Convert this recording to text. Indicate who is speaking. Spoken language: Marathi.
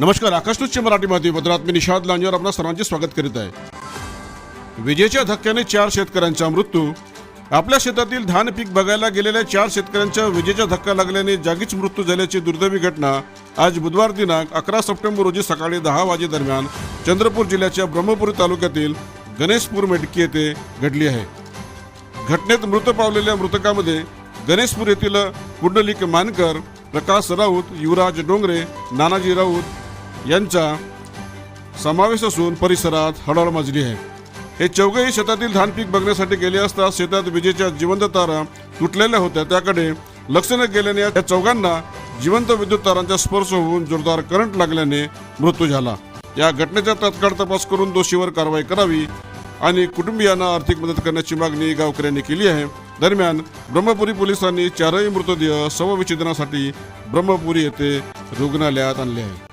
Speaker 1: नमस्कार आकाश मराठी मराठीमध्ये पत्रात मी निषाद लांजेवर आपल्या सर्वांचे स्वागत करीत आहे. विजेच्या धक्क्याने चार शेतकऱ्यांचा मृत्यू. आपल्या शेतातील धान पीक बघायला गेलेल्या चार शेतकऱ्यांच्या विजेचा धक्का लागल्याने जागीच मृत्यू झाल्याची दुर्दैवी घटना आज बुधवार दिनांक अकरा सप्टेंबर रोजी सकाळी दहा वाजे दरम्यान चंद्रपूर जिल्ह्याच्या ब्रह्मपुरी तालुक्यातील गणेशपूर मेडकी येथे घडली आहे. घटनेत मृत पावलेल्या मृतकामध्ये गणेशपूर येथील पुंडलिक मानकर प्रकाश राऊत युवराज डोंगरे नानाजी राऊत यांचा समावेश असून परिसरात हडाळ माजली आहे. हे चौघही शेतातील धान पीक बघण्यासाठी गेले असता शेतात विजेच्या जिवंत तारा तुटलेल्या होत्या. त्याकडे लक्ष न गेल्याने या चौघांना जिवंत विद्युत तारांचा स्पर्श होऊन जोरदार करंट लागल्याने मृत्यू झाला. या घटनेचा तत्काळ तपास करून दोषीवर कारवाई करावी आणि कुटुंबियांना आर्थिक मदत करण्याची मागणी गावकऱ्यांनी केली आहे. दरम्यान ब्रह्मपुरी पोलिसांनी चारही मृतदेह शवविच्छेदनासाठी ब्रह्मपुरी येथे रुग्णालयात आणले आहे